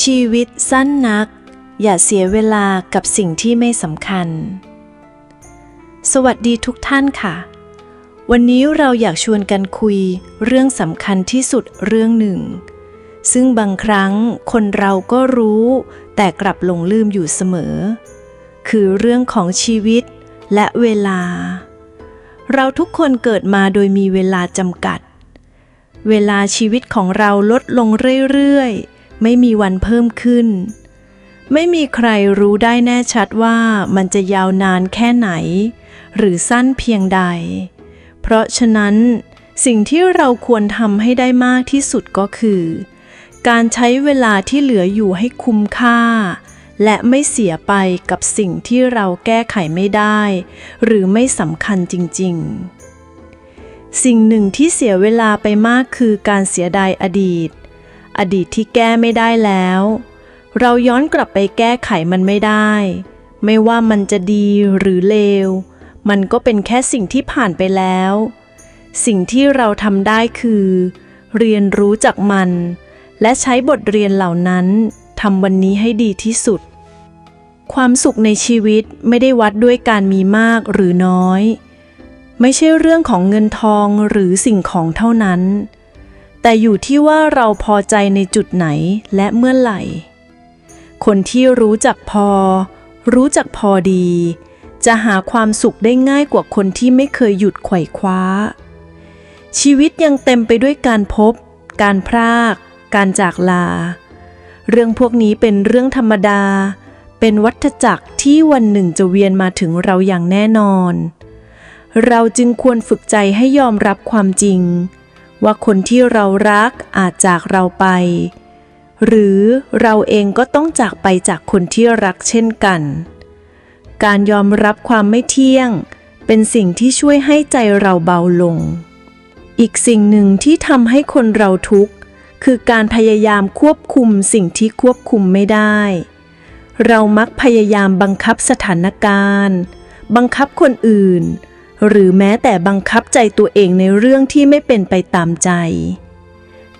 ชีวิตสั้นนัก อย่าเสียเวลากับสิ่งที่ไม่สำคัญ สวัสดีทุกท่านค่ะ วันนี้เราอยากชวนกันคุยเรื่องสำคัญที่สุดเรื่องหนึ่ง ซึ่งบางครั้งคนเราก็รู้ แต่กลับหลงลืมอยู่เสมอ คือเรื่องของชีวิตและเวลา เราทุกคนเกิดมาโดยมีเวลาจำกัด เวลาชีวิตของเราลดลงเรื่อยๆ ไม่มีวันเพิ่มขึ้น ไม่มีใครรู้ได้แน่ชัดว่ามันจะยาวนานแค่ไหน หรือสั้นเพียงใด เพราะฉะนั้นสิ่งที่เราควรทำให้ได้มากที่สุดก็คือ การใช้เวลาที่เหลืออยู่ให้คุ้มค่า และไม่เสียไปกับสิ่งที่เราแก้ไขไม่ได้ หรือไม่สำคัญจริง ๆ สิ่งหนึ่งที่เสียเวลาไปมากคือการเสียดายอดีต อดีตที่แก้ไม่ได้แล้ว เราย้อนกลับไปแก้ไขมันไม่ได้ ไม่ว่ามันจะดีหรือเลว มันก็เป็นแค่สิ่งที่ผ่านไปแล้ว สิ่งที่เราทำได้คือ เรียนรู้จากมัน และใช้บทเรียนเหล่านั้นทำวันนี้ให้ดีที่สุด ความสุขในชีวิตไม่ได้วัดด้วยการมีมากหรือน้อย ไม่ใช่เรื่องของเงินทองหรือสิ่งของเท่านั้น แต่อยู่ที่ว่าเราพอใจในจุดไหนและเมื่อไหร่ คนที่รู้จักพอ รู้จักพอดี จะหาความสุขได้ง่ายกว่าคนที่ไม่เคยหยุดไขว่คว้า ชีวิตยังเต็มไปด้วยการพบ การพราก การจากลา เรื่องพวกนี้เป็นเรื่องธรรมดา เป็นวัฏจักรที่วันหนึ่งจะเวียนมาถึงเราอย่างแน่นอน เราจึงควรฝึกใจให้ยอมรับความจริง ว่าคนที่เรารักอาจจากเราไป หรือเราเองก็ต้องจากไปจากคนที่รักเช่นกัน การยอมรับความไม่เที่ยง เป็นสิ่งที่ช่วยให้ใจเราเบาลง อีกสิ่งหนึ่งที่ทำให้คนเราทุกข์ คือการพยายามควบคุมสิ่งที่ควบคุมไม่ได้ เรามักพยายามบังคับสถานการณ์ บังคับคนอื่น หรือแม้แต่บังคับ ใจตัวเองในเรื่องที่ไม่เป็นไปตามใจ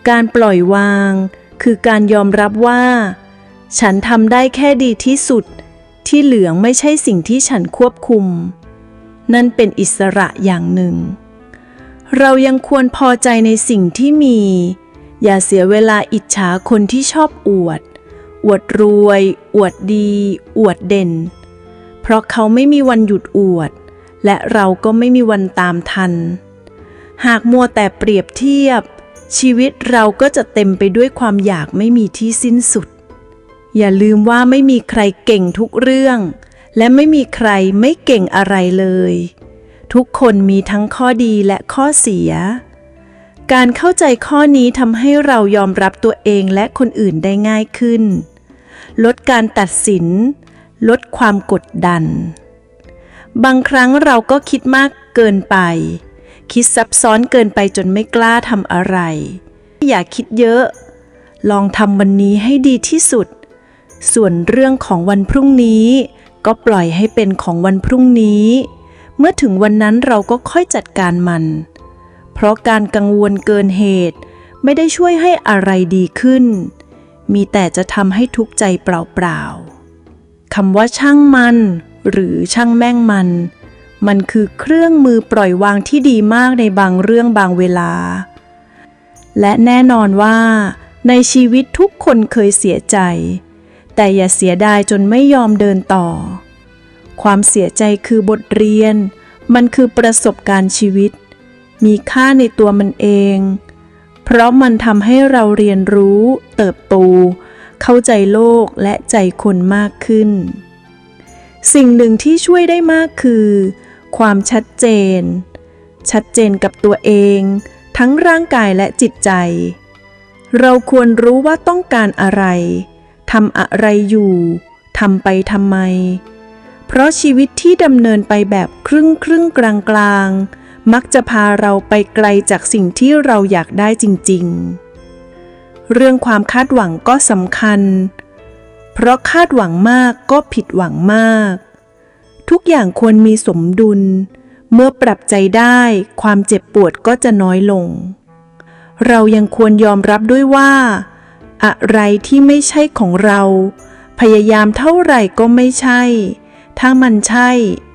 การปล่อยวาง คือการยอมรับว่า ฉันทำได้แค่ดีที่สุด ที่เหลืองไม่ใช่สิ่งที่ฉันควบคุม นั่นเป็นอิสระอย่างหนึ่ง เรายังควรพอใจในสิ่งที่มี อย่าเสียเวลาอิจฉาคนที่ชอบอวด อวดรวย อวดดี อวดเด่น เพราะเขาไม่มีวันหยุดอวด และเราก็ไม่มีวันตามทัน หากมัวแต่เปรียบเทียบ ชีวิตเราก็จะเต็มไปด้วยความอยากไม่มีที่สิ้นสุด อย่าลืมว่าไม่มีใครเก่งทุกเรื่อง และไม่มีใครไม่เก่งอะไรเลย ทุกคนมีทั้งข้อดีและข้อเสีย การเข้าใจข้อนี้ทำให้เรายอมรับตัวเองและคนอื่นได้ง่ายขึ้น ลดการตัดสิน ลดความกดดัน บางครั้งเราก็คิดมากเกินไป คิดซับซ้อนเกินไปจนไม่กล้าทำอะไร อย่าคิดเยอะ ลองทำวันนี้ให้ดีที่สุด ส่วนเรื่องของวันพรุ่งนี้ ก็ปล่อยให้เป็นของวันพรุ่งนี้ เมื่อถึงวันนั้นเราก็ค่อยจัดการมัน เพราะการกังวลเกินเหตุ ไม่ได้ช่วยให้อะไรดีขึ้น มีแต่จะทำให้ทุกข์ใจเปล่าๆคำว่าช่างมัน หรือช่างแม่งมัน มันคือเครื่องมือปล่อยวางที่ดีมากในบางเรื่องบางเวลา และแน่นอนว่า ในชีวิตทุกคนเคยเสียใจ แต่อย่าเสียดายจนไม่ยอมเดินต่อ ความเสียใจคือบทเรียน มันคือประสบการณ์ชีวิต มีค่าในตัวมันเอง เพราะมันทำให้เราเรียนรู้ เติบโตเข้าใจโลกและใจคนมากขึ้น สิ่งหนึ่งที่ช่วยได้มากคือ ความชัดเจน ชัดเจนกับตัวเอง ทั้งร่างกายและจิตใจ เราควรรู้ว่าต้องการอะไรทำอะไรอยู่ทำไปทำไม เพราะชีวิตที่ดำเนินไปแบบครึ่งครึ่งกลางกลางมักจะพาเราไปไกลจากสิ่งที่เราอยากได้จริง ๆ เรื่องความคาดหวังก็สำคัญ เพราะคาดหวังมากก็ผิดหวังมาก ทุกอย่างควรมีสมดุล เมื่อปรับใจได้ความเจ็บปวดก็จะน้อยลง เรายังควรยอมรับด้วยว่า อะไรที่ไม่ใช่ของเรา พยายามเท่าไหร่ก็ไม่ใช่ ถ้ามันใช่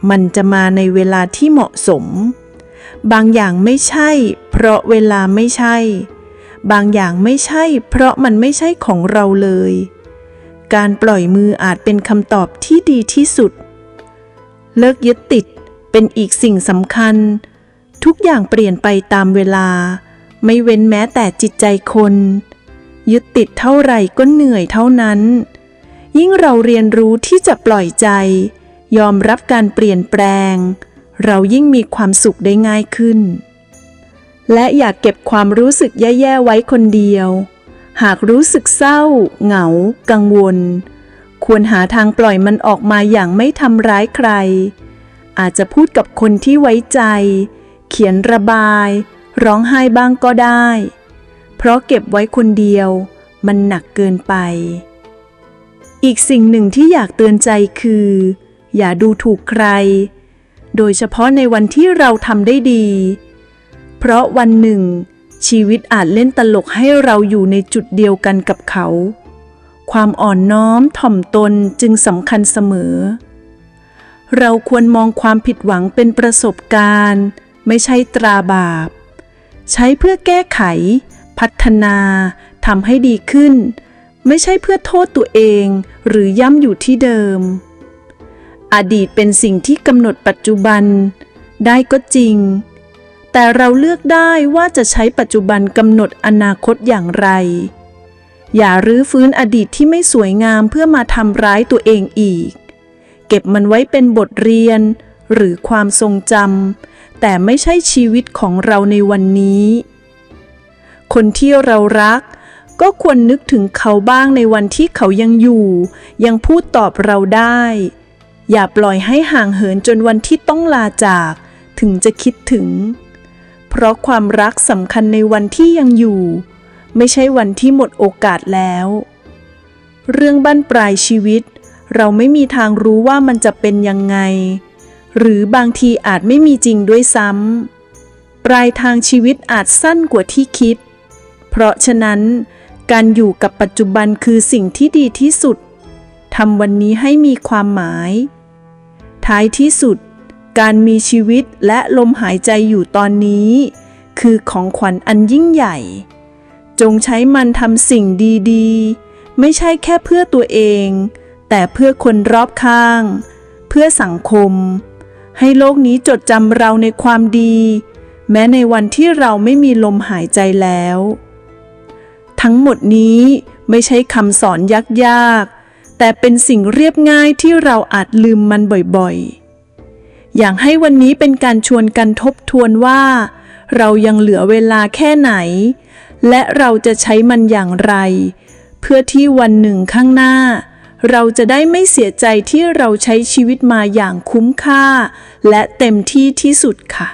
มันจะมาในเวลาที่เหมาะสม บางอย่างไม่ใช่ เพราะเวลาไม่ใช่ บางอย่างไม่ใช่ เพราะมันไม่ใช่ของเราเลย การปล่อยมืออาจเป็นคำตอบที่ดีที่สุด เลิกยึดติดเป็นอีกสิ่งสำคัญ ทุกอย่างเปลี่ยนไปตามเวลา ไม่เว้นแม้แต่จิตใจคน ยึดติดเท่าไหร่ก็เหนื่อยเท่านั้น ยิ่งเราเรียนรู้ที่จะปล่อยใจ ยอมรับการเปลี่ยนแปลง เรายิ่งมีความสุขได้ง่ายขึ้น และอยากเก็บความรู้สึกแย่ๆไว้คนเดียว หากรู้สึกเศร้า เหงา กังวล ควรหาทางปล่อยมันออกมาอย่างไม่ทำร้ายใคร อาจจะพูดกับคนที่ไว้ใจ เขียนระบาย ร้องไห้บ้างก็ได้ เพราะเก็บไว้คนเดียว มันหนักเกินไป อีกสิ่งหนึ่งที่อยากเตือนใจคือ อย่าดูถูกใคร โดยเฉพาะในวันที่เราทำได้ดี เพราะวันหนึ่ง ชีวิตอาจเล่นตลกให้เราอยู่ในจุดเดียวกันกับเขา ความอ่อนน้อมถ่อมตนจึงสำคัญเสมอ เราควรมองความผิดหวังเป็นประสบการณ์ ไม่ใช่ตราบาป ใช้เพื่อแก้ไข พัฒนาทำให้ดีขึ้น ไม่ใช่เพื่อโทษตัวเองหรือย่ำอยู่ที่เดิม อดีตเป็นสิ่งที่กำหนดปัจจุบัน ได้ก็จริง แต่เราเลือกได้ว่าจะใช้ปัจจุบันกำหนดอนาคตอย่างไร อย่ารื้อฟื้นอดีตที่ไม่สวยงามเพื่อมาทำร้ายตัวเองอีก เก็บมันไว้เป็นบทเรียน หรือความทรงจำแต่ไม่ใช่ชีวิตของเราในวันนี้ คนที่เรารัก ก็ควรนึกถึงเขาบ้างในวันที่เขายังอยู่ ยังพูดตอบเราได้ อย่าปล่อยให้ห่างเหินจนวันที่ต้องลาจากถึงจะคิดถึง เพราะความรักสำคัญในวันที่ยังอยู่ ไม่ใช่วันที่หมดโอกาสแล้ว เรื่องบั้นปลายชีวิต เราไม่มีทางรู้ว่ามันจะเป็นยังไง หรือบางทีอาจไม่มีจริงด้วยซ้ำปลายทางชีวิตอาจสั้นกว่าที่คิด เพราะฉะนั้น การอยู่กับปัจจุบันคือสิ่งที่ดีที่สุดทำวันนี้ให้มีความหมาย ท้ายที่สุด การมีชีวิตและลมหายใจอยู่ตอนนี้ คือของขวัญอันยิ่งใหญ่ จงใช้มันทำสิ่งดีๆ ไม่ใช่แค่เพื่อตัวเอง แต่เพื่อคนรอบข้าง เพื่อสังคม ให้โลกนี้จดจำเราในความดี แม้ในวันที่เราไม่มีลมหายใจแล้ว ทั้งหมดนี้ไม่ใช่คำสอนยากๆ แต่เป็นสิ่งเรียบง่ายที่เราอาจลืมมันบ่อยๆ อยากให้วันนี้เป็นการชวนกันทบทวนว่า เรายังเหลือเวลาแค่ไหน และเราจะใช้มันอย่างไร เพื่อที่วันหนึ่งข้างหน้า เราจะได้ไม่เสียใจที่เราใช้ชีวิตมาอย่างคุ้มค่า และเต็มที่ที่สุดค่ะ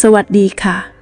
สวัสดีค่ะ